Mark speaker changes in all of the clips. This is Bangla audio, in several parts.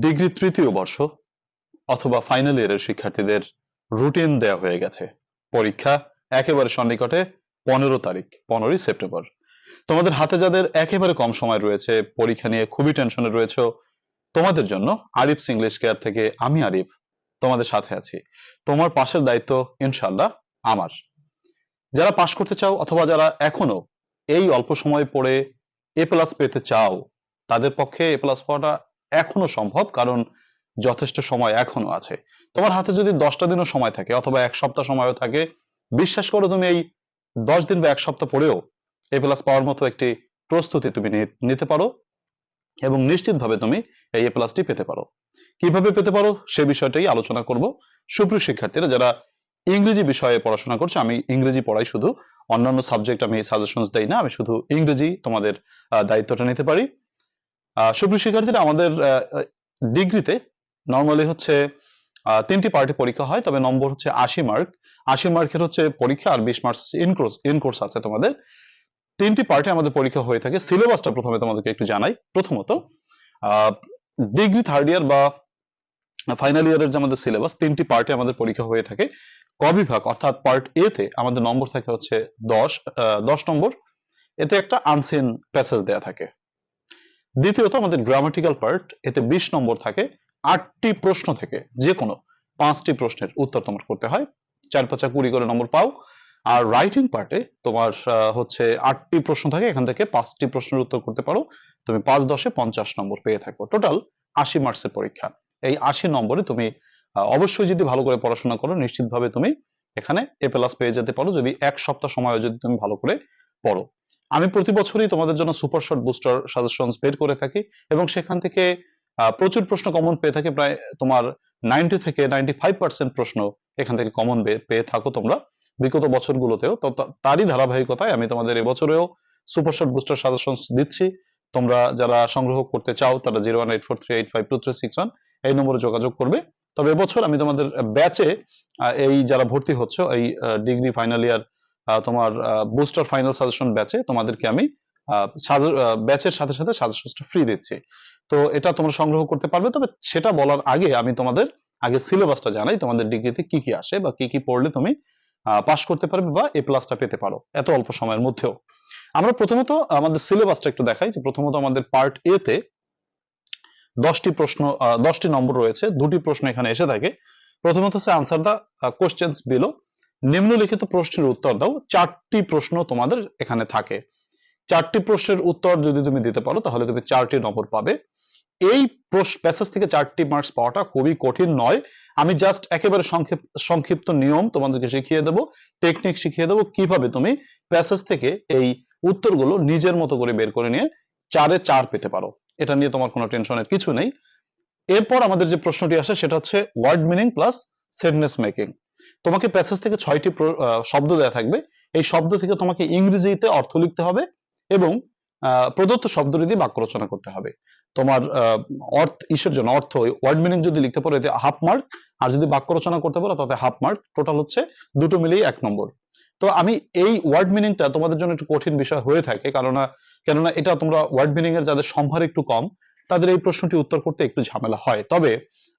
Speaker 1: ডিগ্রি তৃতীয় বর্ষ অথবা ফাইনাল ইয়ারের শিক্ষার্থীদের রুটিন দেয়া হয়ে গেছে। পরীক্ষা একেবারে সন্নিকটে পনেরো তারিখ, পনেরোই সেপ্টেম্বর। তোমাদের হাতে যাদের একেবারে কম সময় রয়েছে, পরীক্ষা নিয়ে খুবই টেনশনে রয়েছে, তোমাদের জন্য আরিফস ইংলিশ কেয়ার থেকে আমি আরিফ তোমাদের সাথে আছি। তোমার পাশের দায়িত্ব ইনশাল্লাহ আমার। যারা পাশ করতে চাও অথবা যারা এখনও এই অল্প সময় পড়ে এ প্লাস পেতে চাও, তাদের পক্ষে এ প্লাস পাওয়াটা এখনও সম্ভব, কারণ যথেষ্ট সময় এখনও আছে। তোমার হাতে যদি দশটা দিনও সময় থাকে, অথবা এক সপ্তাহ সময়ও থাকে, বিশ্বাস করো তুমি এই দশ দিন বা এক সপ্তাহ পরেও এ প্লাস পাওয়ার মতো একটি প্রস্তুতি তুমি নিতে পারো এবং নিশ্চিতভাবে তুমি এই এ প্লাসটি পেতে পারো। কীভাবে পেতে পারো? সে বিষয়টাই আলোচনা করব। সুপ্রিয় শিক্ষার্থীরা, যারা ইংরেজি বিষয়ে পড়াশোনা করছে, আমি ইংরেজি পড়াই শুধু, অন্যান্য সাবজেক্ট আমি সাজেশনস দেই না, আমি শুধু ইংরেজি তোমাদের দায়িত্বটা নিতে পারি। সুপ্রিয় শিক্ষার্থীরা, আমাদের ডিগ্রিতে নর্মালি হচ্ছে তিনটি পার্টি পরীক্ষা হয়, তবে নম্বর হচ্ছে আশি মার্ক আশি মার্কের হচ্ছে পরীক্ষা আর বিশ মার্কস ইনকোর্স ইনকোর্স আছে তোমাদের। তিনটি পার্টে আমাদের পরীক্ষা হয়ে থাকে। সিলেবাসটা প্রথমে তোমাদেরকে একটু জানাই। প্রথমত ডিগ্রি থার্ড ইয়ার বা ফাইনাল ইয়ারের যে আমাদের সিলেবাস তিনটি পার্টে আমাদের পরীক্ষা হয়ে থাকে। ক বিভাগ, অর্থাৎ পার্ট এ তে আমাদের নম্বর থাকে হচ্ছে দশ দশ নম্বর। এতে একটা আনসিন প্যাসেজ দেয়া থাকে। দ্বিতীয়ত আমাদের গ্রামাটিক্যাল পার্ট এতে বিশ নম্বর থাকে, আটটি প্রশ্ন থেকে যে কোনো পাঁচটি প্রশ্নের উত্তর তোমার করতে হয়। চার পাঁচা কুড়ি করে নম্বর পাও। আর রাইটিং পার্টে তোমার হচ্ছে আটটি প্রশ্ন থাকে, এখান থেকে পাঁচটি প্রশ্নের উত্তর করতে পারো। তুমি পাঁচ দশে পঞ্চাশ নম্বর পেয়ে থাকো। টোটাল আশি মার্কসের পরীক্ষা। এই আশি নম্বরে তুমি অবশ্যই যদি ভালো করে পড়াশোনা করো, নিশ্চিতভাবে তুমি এখানে এ প্লাস পেয়ে যেতে পারো। যদি এক সপ্তাহ সময় যদি তুমি ভালো করে পড়ো। আমি প্রতি বছরই তোমাদের জন্য সুপার শর্ট বুস্টার সাজেশনস বের করে থাকি এবং সেখান থেকে প্রচুর প্রশ্ন কমন পেয়ে থাকি। প্রায় তোমার নাইনটি থেকে নাইনটি ফাইভ পার্সেন্ট প্রশ্ন এখান থেকে কমন পেয়ে থাকো তোমরা। বিগত বছরগুলোতেও তো তারই ধারাবাহিকতায় আমি তোমাদের এবছরেও সুপার শর্ট বুস্টার সাজেশনস দিচ্ছি। তোমরা যারা সংগ্রহ করতে চাও, তারা zero one eight four three eight five two three six one এই নম্বরে যোগাযোগ করবে। তবে এবছর আমি তোমাদের ব্যাচে এই যারা ভর্তি হচ্ছে, এই ডিগ্রি ফাইনাল ইয়ার তোমার বুস্টার ফাইনাল সাজেশন ব্যাচে তোমাদেরকে আমি ব্যাচের সাথে সাথে সাজেশনসটা ফ্রি দিচ্ছি। তো এটা তোমরা সংগ্রহ করতে পারবে, তবে সেটা বলার আগে আমি তোমাদের আগে সিলেবাসটা জানাই, তোমাদের ডিগ্রিতে কি কি আসে বা কি কি পড়লে তুমি পাস করতে পারবে বা এ প্লাসটা পেতে পারো, এত অল্প সময়ের মধ্যেও। আমরা প্রথমত আমাদের সিলেবাসটা একটু দেখাই, যে প্রথমত আমাদের পার্ট এ তে দশটি প্রশ্ন দশটি নম্বর রয়েছে, দুটি প্রশ্ন এখানে এসে থাকে। প্রথমত হচ্ছে আনসার দা কোশ্চেন্স বিলো নিম্নলিখিত প্রশ্নের উত্তর দাও, চারটি প্রশ্ন তোমাদের এখানে থাকে। চারটি প্রশ্নের উত্তর যদি তুমি দিতে পারো, তাহলে তুমি চারটি নম্বর পাবে। এই প্যাসেজ থেকে চারটি মার্কস পাওয়াটা খুবই কঠিন নয়। আমি জাস্ট একেবারে সংক্ষিপ্ত সংক্ষিপ্ত নিয়ম তোমাদেরকে শিখিয়ে দেবো, টেকনিক শিখিয়ে দেবো কীভাবে তুমি প্যাসেজ থেকে এই উত্তরগুলো নিজের মতো করে বের করে নিয়ে চারে চার পেতে পারো। এটা নিয়ে তোমার কোনো টেনশনের কিছু নেই। এরপর আমাদের যে প্রশ্নটি আসে, সেটা হচ্ছে word meaning plus sentence making তোমাকে প্যাসেজ থেকে ছয়টি শব্দ দেওয়া থাকবে। এই শব্দ থেকে তোমাকে ইংরেজিতে অর্থ লিখতে হবে এবং প্রদত্ত শব্দটি দিয়ে বাক্য রচনা করতে হবে। তোমার অর্থ ইসের জন্য অর্থ ওয়ার্ড মিনিং যদি লিখতে পারো, এতে হাফ মার্ক আর যদি বাক্য রচনা করতে পারো, তাতে হাফ মার্ক টোটাল হচ্ছে দুটো মিলিয়ে এক নম্বর। তো আমি এই ওয়ার্ড মিনিংটা তোমাদের জন্য একটু কঠিন বিষয় হয়ে থাকে কেননা কেননা এটা তোমরা ওয়ার্ড মিনিং এর যাদের সম্ভার একটু কম, তাদের এই প্রশ্নটি উত্তর করতে একটু ঝামেলা হয়। তবে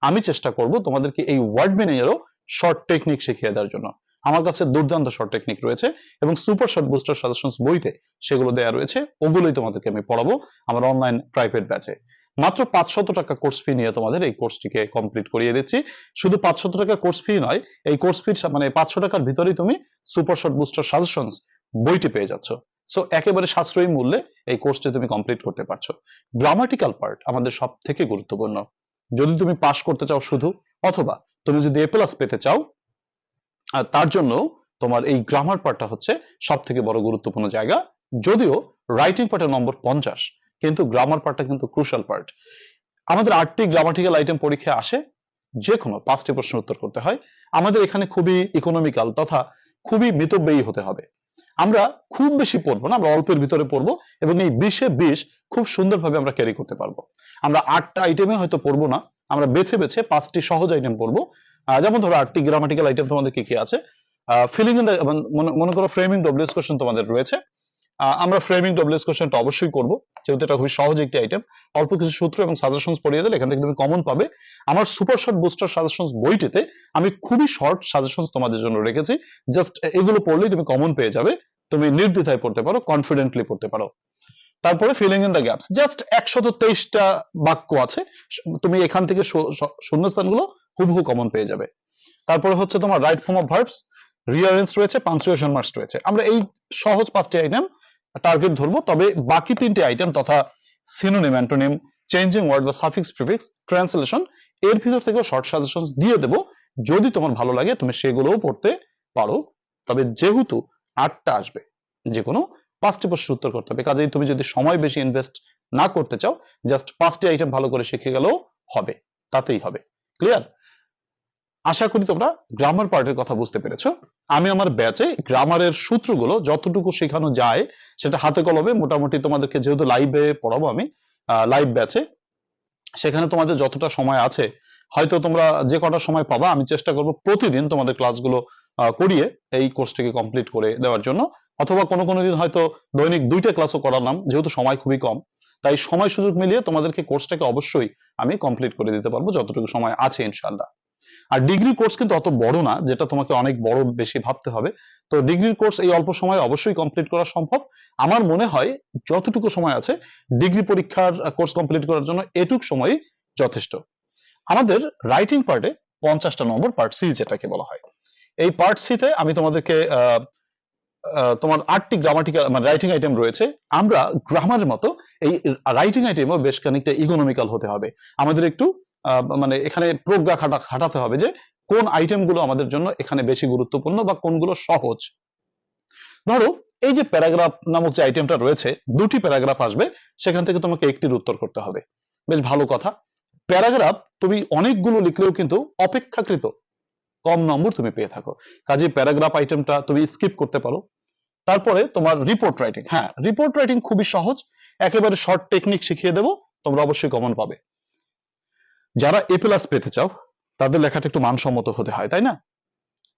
Speaker 1: আমি চেষ্টা করব তোমাদেরকে এই ওয়ার্ড মিনিং এরও শর্ট টেকনিক শিখিয়ে দেওয়ার জন্য। আমার কাছে দুর্দান্ত শর্ট টেকনিক রয়েছে এবং সুপার শর্ট বুস্টার সাজেশনস বইতে সেগুলো দেওয়া রয়েছে। ওগুলোই তোমাদেরকে আমি পড়াবো আমার অনলাইন প্রাইভেট ব্যাচে মাত্র পাঁচশত টাকা কোর্স ফি নিয়ে তোমাদের এই কোর্সটিকে কমপ্লিট করিয়ে দিচ্ছি। শুধু পাঁচশত টাকা কোর্স ফি নয়, এই কোর্স ফি মানে পাঁচশো টাকার ভিতরেই তুমি সুপার শর্ট বুস্টার সাজেশনস বইটি পেয়ে যাচ্ছ। সো একেবারে সাশ্রয়ী মূল্যে এই কোর্সটি তুমি কমপ্লিট করতে পারছ। গ্রামাটিক্যাল পার্ট আমাদের সব থেকে গুরুত্বপূর্ণ। যদি তুমি পাস করতে চাও শুধু, অথবা তুমি যদি এ প্লাস পেতে চাও, আর তার জন্য তোমার এই গ্রামার পার্টটা হচ্ছে সব থেকে বড় গুরুত্বপূর্ণ জায়গা। যদিও রাইটিং পার্টের নম্বর পঞ্চাশ, কিন্তু গ্রামার পার্টটা কিন্তু ক্রুশাল পার্ট আমাদের আটটি গ্রামাটিক্যাল আইটেম পরীক্ষায় আসে যে কোনো পাঁচটি প্রশ্নের উত্তর করতে হয়। আমাদের এখানে খুবই ইকোনমিক্যাল তথা খুবই মিতব্যয়ী হতে হবে। আমরা খুব বেশি পড়ব না, আমরা অল্পের ভিতরে পড়ব এবং এই বিশে বিশ খুব সুন্দরভাবে আমরা ক্যারি করতে পারব। আমরা আটটা আইটেমে হয়তো পড়ব না আমরা বেছে বেছে পাঁচটি সহজ আইটেম পড়ব। যেমন ধরো আটটি গ্রামাটিক্যাল আইটেম তোমাদের কি কি আছে? ফিলিং ইন মনে করো ফ্রেমিং ডব্লিউএস কোশ্চেন তোমাদের রয়েছে। আমরা ফ্রেমিং ডব্লিউএস কোশ্চেনটা অবশ্যই করব, যেহেতু এটা খুবই সহজ একটি আইটেম অল্প কিছু সূত্র এবং সাজেশনস পড়িয়ে দিলে এখান থেকে তুমি কমন পাবে। আমার সুপার শর্ট বুস্টার সাজেশনস বইটিতে আমি খুবই শর্ট সাজেশনস তোমাদের জন্য রেখেছি। জাস্ট এগুলো পড়লেই তুমি কমন পেয়ে যাবে। তুমি নির্দ্বিধায় পড়তে পারো কনফিডেন্টলি পড়তে পারো। তারপরে filling in the gaps just একশত তেইশটা বাক্য আছে। তুমি এখান থেকে শূন্যস্থানগুলো হুবহু কমন পেয়ে যাবে। তারপরে হচ্ছে তোমার right form of verbs rearrange রয়েছে পাঞ্চুয়েশন মার্কস রয়েছে। আমরা এই সহজ পাঁচটি আইটেম টার্গেট ধরবো, তবে বাকি তিনটি আইটেম তথা সিনোনিম অ্যান্টোনিম চেঞ্জিং ওয়ার্ড বা সাফিক্স প্রিফিক্স ট্রান্সলেশন এর ভিতর থেকে শর্ট সাজেশন দিয়ে দেবো। যদি তোমার ভালো লাগে, তুমি সেগুলোও পড়তে পারো। তবে যেহেতু আটটা আসবে যে কোনো পাঁচটি প্রশ্নের উত্তর করতে হবে। কাজেই তুমি যদি সময় বেশি ইনভেস্ট না করতে চাও জাস্ট পাঁচটি আইটেম ভালো করে শিখে গেলেও হবে, তাতেই হবে। ক্লিয়ার আশা করি তোমরা গ্রামার পার্টের কথা বুঝতে পেরেছ। আমি আমার ব্যাচে গ্রামারের সূত্রগুলো যতটুকু শেখানো যায়, সেটা হাতে কলমে মোটামুটি তোমাদেরকে যেহেতু লাইভে পড়াবো আমি লাইভ ব্যাচে সেখানে তোমাদের যতটা সময় আছে হয়তো তোমরা যে কটা সময় পাবা, আমি চেষ্টা করব প্রতিদিন তোমাদের ক্লাসগুলো করিয়ে এই কোর্সটিকে কমপ্লিট করে দেওয়ার জন্য। অথবা কোনো কোনো দিন হয়তো দৈনিক দুইটা ক্লাসও করালাম, যেহেতু সময় খুবই কম। তাই সময় সুযোগ মিলিয়ে তোমাদেরকে কোর্সটাকে অবশ্যই আমি কমপ্লিট করে দিতে পারব যতটুকু সময় আছে ইনশাল্লাহ আর ডিগ্রি কোর্স কিন্তু অত বড় না, যেটা তোমাকে অনেক বড় বেশি ভাবতে হবে। তো ডিগ্রির কোর্স এই অল্প সময়ে অবশ্যই কমপ্লিট করা সম্ভব। আমার মনে হয় যতটুকু সময় আছে ডিগ্রি পরীক্ষার কোর্স কমপ্লিট করার জন্য এটুক সময়ই যথেষ্ট। আমাদের রাইটিং পার্টে পঞ্চাশটা নম্বর পার্ট সি যেটাকে বলা হয়। এই পার্ট সিতে আমি তোমাদেরকে তোমার আটটি গ্রামাটিক্যাল মানে রাইটিং আইটেম রয়েছে। আমরা গ্রামারের মতো এই রাইটিং আইটেমও বেশ খানিকটা ইকোনমিক্যাল হতে হবে। আমাদের একটু মানে এখানে প্রজ্ঞা খাটা, খাটাতে হবে যে কোন আইটেমগুলো আমাদের জন্য এখানে বেশি গুরুত্বপূর্ণ বা কোনগুলো সহজ। ধরো, এই যে প্যারাগ্রাফ নামক যে আইটেমটা রয়েছে, দুটি প্যারাগ্রাফ আসবে, সেখান থেকে তোমাকে একটির উত্তর করতে হবে। বেশ ভালো কথা। প্যারাগ্রাফ তুমি অনেকগুলো লিখলেও কিন্তু অপেক্ষাকৃত। কম নম্বর তুমি পেয়ে থাকো। কাজে প্যারাগ্রাফ আইটেমটা তুমি স্কিপ করতে পারো। তারপরে তোমার রিপোর্ট রাইটিং হ্যাঁ রিপোর্ট রাইটিং খুবই সহজ। একেবারে শর্ট টেকনিক শিখিয়ে দেবো, তোমরা অবশ্যই কমন পাবে। যারা এ প্লাস পেতে চাও, তাদের লেখাটা একটু মানসম্মত হতে হয়, তাই না?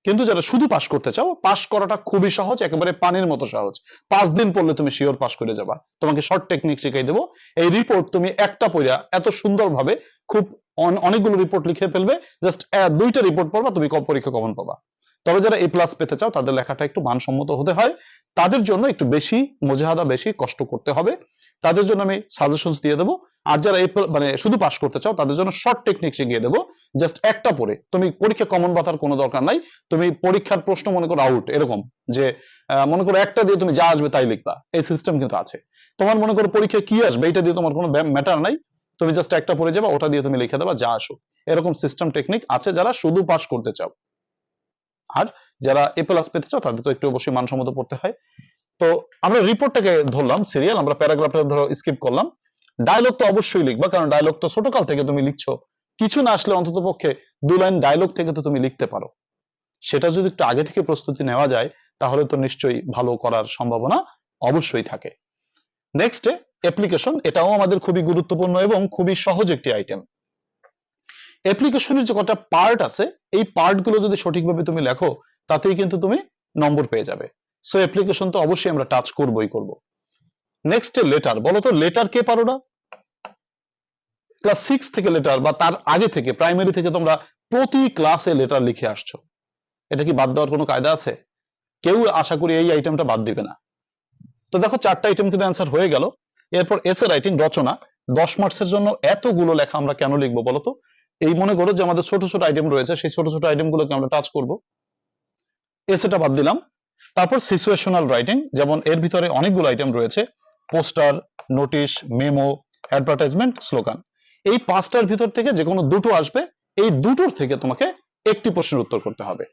Speaker 1: কিন্তু যারা শুধু পাশ করতে চাও পাশ করাটা খুবই সহজ, একেবারে পানির মতো সহজ। পাঁচ দিন পড়লে তুমি শিওর পাশ করে যাবা। তোমাকে শর্ট টেকনিক শিখাই দেবো। এই রিপোর্ট তুমি একটা পড়া এত সুন্দরভাবে খুব অন- অনেকগুলো রিপোর্ট লিখে ফেলবে জাস্ট দুইটা রিপোর্ট পড়বা, তুমি পরীক্ষা কমন পাবা। তবে যারা এ প্লাস পেতে চাও, তাদের লেখাটা একটু মানসম্মত হতে হয়। তাদের জন্য একটু বেশি মজাহাদা, বেশি কষ্ট করতে হবে। তাদের জন্য আমি সাজেশনস দিয়ে দেবো। আর যারা এ মানে শুধু পাস করতে চাও, তাদের জন্য শর্ট টেকনিক শিখিয়ে দেবো। জাস্ট একটা পড়ে। তুমি পরীক্ষা কমন বাতার কোনো দরকার নাই। তুমি পরীক্ষার প্রশ্ন মনে করো আউট এরকম। যে মনে করো একটা দিয়ে তুমি যা আসবে তাই লিখবা। এই সিস্টেম কিন্তু আছে। তোমার মনে করো পরীক্ষায় কি আসবে? এটা দিয়ে তোমার কোনো ম্যাটার নাই। তুমি জাস্ট একটা পড়ে যাবা, ওটা দিয়ে তুমি লিখে দেবা, যা আসুক। এরকম সিস্টেম টেকনিক আছে যারা শুধু পাস করতে চাও। আর যারা এ প্লাস পেতে চাও তাদের তো একটু অবশ্যই মানসম্মত পড়তে হয়। তো আমরা রিপোর্টটাকে ধরলাম সিরিয়াল আমরা প্যারাগ্রাফটা ধরো স্কিপ করলাম। ডায়লগ তো অবশ্যই লিখবা, কারণ ডায়লগ তো ছোটকাল থেকে তুমি লিখছো। কিছু না আসলে অন্তত পক্ষে দু লাইন ডায়লগ থেকে তো তুমি লিখতে পারো। সেটা যদি একটু আগে থেকে প্রস্তুতি নেওয়া যায়, তাহলে তো নিশ্চয়ই ভালো করার সম্ভাবনা অবশ্যই থাকে। নেক্সট অ্যাপ্লিকেশন এটাও আমাদের খুবই গুরুত্বপূর্ণ এবং খুবই সহজ একটি আইটেম অ্যাপ্লিকেশনের যে কটা পার্ট আছে, এই পার্টগুলো যদি সঠিকভাবে তুমি লেখো, তাতেই কিন্তু তুমি নম্বর পেয়ে যাবে। সো অ্যাপ্লিকেশন তো অবশ্যই আমরা টাচ করবই করব। নেক্সট লেটার বলো তো লেটার কে পারো না? ক্লাস সিক্স থেকে লেটার বা তার আগে থেকে প্রাইমারি থেকে তোমরা প্রতি ক্লাসে লেটার লিখে আসছো। এটা কি বাদ দেওয়ার কোনো কায়দা আছে? কেউ আশা করি এই আইটেমটা বাদ দিবে না। তো দেখো, চারটা আইটেম কিন্তু অ্যান্সার হয়ে গেল। এরপর এসে রাইটিং রচনা। দশ মার্কসের জন্য এতগুলো লেখা আমরা কেন লিখব বলতো? এই মনে করো যে আমাদের ছোট ছোট আইটেম রয়েছে, সেই ছোট ছোট আইটেম গুলোকে আমরা টাচ করব। এসেটা বাদ দিলাম। তারপর সিচুয়েশনাল রাইটিং যেমন এর ভিতরে অনেকগুলো আইটেম রয়েছে। Poster, notice, memo advertisement slogan এই পাঁচটার ভিতর থেকে যে কোনো দুটো আসবে, এই দুটোর থেকে তোমাকে একটি প্রশ্নের উত্তর করতে হবে।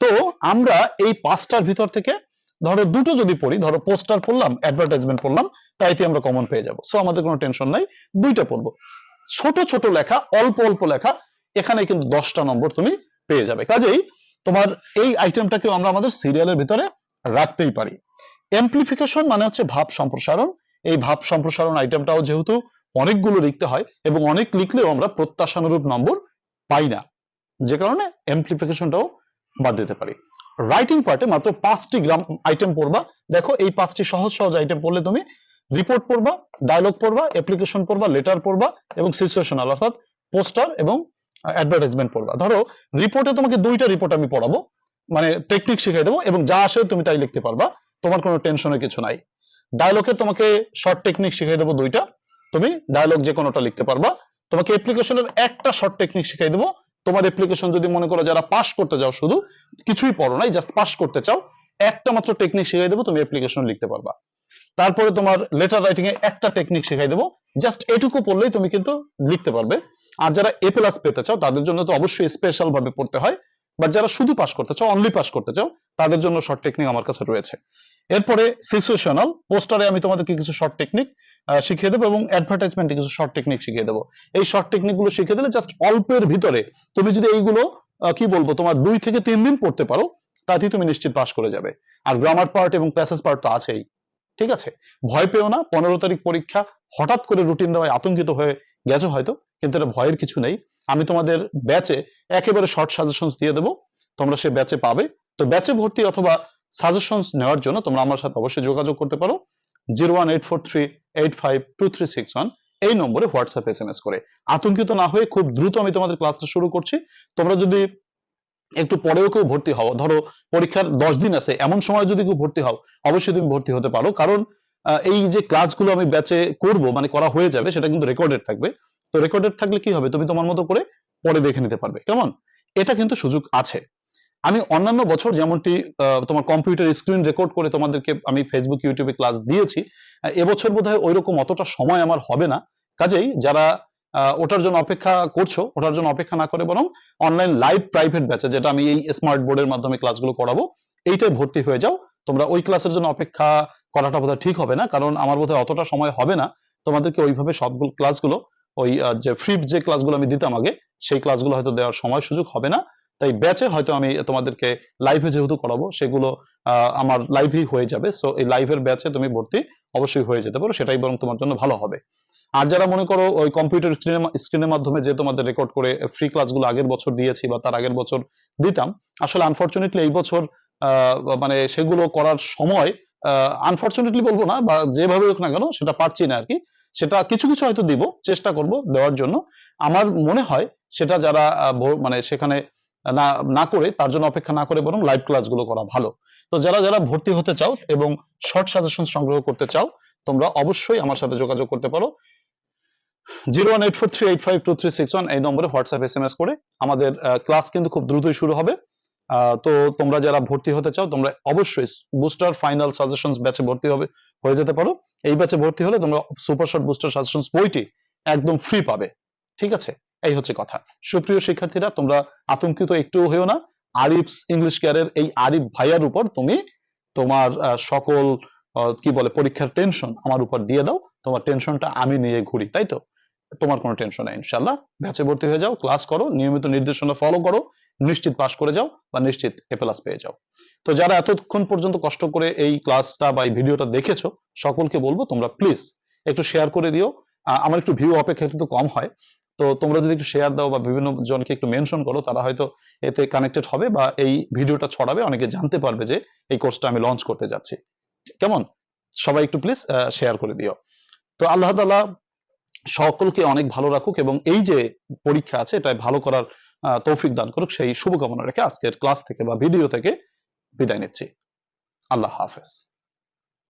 Speaker 1: তো আমরা এই পাঁচটার ভিতর থেকে ধরো দুটো যদি পড়ি, ধরো পোস্টার পড়লাম অ্যাডভার্টাইজমেন্ট পড়লাম, তাইতে আমরা কমন পেয়ে যাব। সো আমাদের কোনো টেনশন নাই, দুইটা পড়ব। ছোট ছোট লেখা, অল্প অল্প লেখা, এখানে কিন্তু দশটা নম্বর তুমি পেয়ে যাবে। কাজেই তোমার এই আইটেমটাকে আমরা আমাদের সিরিয়ালের ভিতরে রাখতেই পারি। এমপ্লিফিকেশন মানে হচ্ছে ভাব সম্প্রসারণ। এই ভাব সম্প্রসারণ আইটেমটাও যেহেতু অনেকগুলো লিখতে হয় এবং অনেক লিখলেও আমরা প্রত্যাশানুরূপ নম্বর পাই না। যে কারণে এমপ্লিফিকেশনটাও বাদ দিতে পারি। রাইটিং পার্টে মাত্র পাঁচটি গ্রাম আইটেম পড়বা। দেখো এই পাঁচটি সহজ সহজ আইটেম পড়লে তুমি রিপোর্ট পড়বা ডায়লগ পড়বা অ্যাপ্লিকেশন পড়বা লেটার পড়বা এবং সিচুয়েশনাল অর্থাৎ পোস্টার এবং অ্যাডভার্টাইজমেন্ট পড়বা। ধরো রিপোর্টে তোমাকে দুইটা রিপোর্ট আমি পড়াবো মানে টেকনিক শিখিয়ে দেবো এবং যা আসে তুমি তাই লিখতে পারবা, তোমার কোনো টেনশনের কিছু নাই। ডায়লগে তোমাকে শর্ট টেকনিক শিখিয়ে দেবো দুইটা, তুমি ডায়লগ যে কোনোটা লিখতে পারবা, তোমাকে অ্যাপ্লিকেশনের একটা শর্ট টেকনিক শিখিয়ে দেবো, তোমার অ্যাপ্লিকেশন যদি মনে করো যারা পাস করতে যাও শুধু, কিছুই পড়ো নাই জাস্ট পাস করতে চাও, একটা মাত্র টেকনিক শিখিয়ে দেবো, তুমি অ্যাপ্লিকেশন লিখতে পারবা। তারপরে তোমার লেটার রাইটিং এ একটা টেকনিক শিখাই দেবো। জাস্ট এটুকু পড়লেই তুমি কিন্তু লিখতে পারবে। আর যারা এ প্লাস পেতে চাও, তাদের জন্য তো অবশ্যই স্পেশাল ভাবে পড়তে হয়। বাট যারা শুধু পাস করতে চাও অনলি পাস করতে চাও, তাদের জন্য শর্ট টেকনিক আমার কাছে রয়েছে। এরপরে সিচুয়েশনাল পোস্টারে আমি তোমাদেরকে কিছু শর্ট টেকনিক শিখিয়ে দেবো এবং অ্যাডভার্টাইজমেন্টে কিছু শর্ট টেকনিক শিখিয়ে দেবো। এই শর্ট টেকনিকগুলো শিখিয়ে দিলে জাস্ট অল্পের ভিতরে তুমি যদি এইগুলো কি বলব, তোমার দুই থেকে তিন দিন পড়তে পারো, তাতেই তুমি নিশ্চিত পাস করে যাবে। আর গ্রামার পার্ট এবং প্যাসেজ পার্ট তো আছেই। ঠিক আছে? ভয় পেও না, পনেরো তারিখ পরীক্ষা, হঠাৎ করে রুটিন দেওয়ায় আতঙ্কিত হয়ে গেছো হয়তো, কিন্তু এটা ভয়ের কিছু নেই। আমি তোমাদের ব্যাচে একেবারে শর্ট সাজেশন দিয়ে দেবো, তোমরা সে ব্যাচে পাবে। তো ব্যাচে ভর্তি অথবা সাজেশনস নেওয়ার জন্য তোমরা আমার সাথে অবশ্যই যোগাযোগ করতে পারো। Zero one eight four three eight five two three six one এই নম্বরে হোয়াটসঅ্যাপ এস এম এস করে। আতঙ্কিত না হয়ে খুব দ্রুত আমি তোমাদের ক্লাসটা শুরু করছি। তোমরা যদি একটু পরেও কেউ ভর্তি হও। ধরো পরীক্ষার দশ দিন আছে, এমন সময় যদি কেউ ভর্তি হও, অবশ্যই তুমি ভর্তি হতে পারো। কারণ এই যে ক্লাসগুলো আমি ব্যাচে করব মানে করা হয়ে যাবে, সেটা কিন্তু রেকর্ডেড থাকবে। তো রেকর্ডেড থাকলে কি হবে? তুমি তোমার মতো করে পরে দেখে নিতে পারবে। কেমন? এটা কিন্তু সুযোগ আছে। আমি অন্যান্য বছর যেমনটি তোমার কম্পিউটার স্ক্রিন রেকর্ড করে তোমাদেরকে আমি ফেসবুক ইউটিউবে ক্লাস দিয়েছি এবছর বোধহয় ওইরকম অতটা সময় আমার হবে না। কাজেই যারা ওটার জন্য অপেক্ষা করছ, ওটার জন্য অপেক্ষা না করে বরং অনলাইন লাইভ প্রাইভেট ব্যাচে যেটা আমি এই স্মার্ট বোর্ডের মাধ্যমে ক্লাসগুলো করাবো এইটাই ভর্তি হয়ে যাও। তোমরা ওই ক্লাসের জন্য অপেক্ষা করাটা বোধহয় ঠিক হবে না, কারণ আমার বোধহয় অতটা সময় হবে না। তোমাদেরকে ওইভাবে সবগুলো ক্লাসগুলো ওই যে ফ্রি যে ক্লাসগুলো আমি দিতাম আগে, সেই ক্লাসগুলো হয়তো দেওয়ার সময় সুযোগ হবে না। তাই ব্যাচে হয়তো আমি তোমাদেরকে লাইভে যেহেতু করাবো, সেগুলো আমার লাইভেই হয়ে যাবে। সো এই লাইভের ব্যাচে তুমি ভর্তি অবশ্যই হয়ে যেতে পারো, সেটাই বরং তোমার জন্য ভালো হবে। আর যারা মনে করো ওই কম্পিউটার স্ক্রিনের মাধ্যমে যে তোমাদের রেকর্ড করে ফ্রি ক্লাসগুলো আগের বছর দিয়েছি বা তার আগের বছর দিতাম, আসলে আনফরচুনেটলি এই বছর মানে সেগুলো করার সময় আনফরচুনেটলি বলব না, বা যেভাবে হোক না কেন সেটা পারছি না আর কি সেটা কিছু কিছু হয়তো দিব, চেষ্টা করব দেওয়ার জন্য। আমার মনে হয় সেটা যারা মানে সেখানে না না করে তার জন্য অপেক্ষা না করে বরং লাইভ ক্লাসগুলো করা ভালো। তো যারা যারা ভর্তি হতে চাও এবং শর্ট সাজেশন সংগ্রহ করতে চাও, তোমরা অবশ্যই আমার সাথে যোগাযোগ করতে পারো। Zero one eight four three eight five two three six one এই নম্বরে হোয়াটসঅ্যাপ এস এম এস করে আমাদের ক্লাস কিন্তু খুব দ্রুতই শুরু হবে। তো তোমরা যারা ভর্তি হতে চাও, তোমরা অবশ্যই বুস্টার ফাইনাল সাজেশনস ব্যাচে ভর্তি হবে, হয়ে যেতে পারো। এই ব্যাচে ভর্তি হলে তোমরা সুপার শর্ট বুস্টার সাজেশনস বইটি একদম ফ্রি পাবে। ঠিক আছে? এই হচ্ছে কথা। সুপ্রিয় শিক্ষার্থীরা, তোমরা আতঙ্কিত একটুও হয়েও না। আরিফস ইংলিশ কেয়ারের এই আরিফ ভাইয়ার উপর তুমি তোমার সকল কি বলে, পরীক্ষার টেনশন আমার উপর দিয়ে দাও। তোমার টেনশনটা আমি নিয়ে ঘুরি, তাই তো? তোমার কোনো টেনশন নাই ইনশাল্লাহ ব্যাচে ভর্তি হয়ে যাও ক্লাস করো, নিয়মিত নির্দেশনা ফলো করো, নিশ্চিত পাস করে যাও বা নিশ্চিত এ প্লাস পেয়ে যাও। তো যারা এতক্ষণ পর্যন্ত কষ্ট করে এই ক্লাসটা বা এই ভিডিওটা দেখেছ, সকলকে বলব তোমরা প্লিজ একটু শেয়ার করে দিও। আমার একটু ভিউ অপেক্ষা কিন্তু কম হয়। তো তোমরা যদি একটু শেয়ার দাও বা বিভিন্ন জনকে একটু মেনশন করো, তারা হয়তো এতে কানেক্টেড হবে বা এই ভিডিওটা ছড়াবে, অনেকে জানতে পারবে যে এই কোর্সটা আমি লঞ্চ করতে যাচ্ছি। কেমন? সবাই একটু প্লিজ শেয়ার করে দিও। তো আল্লাহ তাআলা সকলকে অনেক ভালো রাখুক এবং এই যে পরীক্ষা আছে এটা ভালো করার তৌফিক দান করুক, সেই শুভকামনা রেখে আজকের ক্লাস থেকে বা ভিডিও থেকে বিদায় নিচ্ছি। আল্লাহ হাফেজ।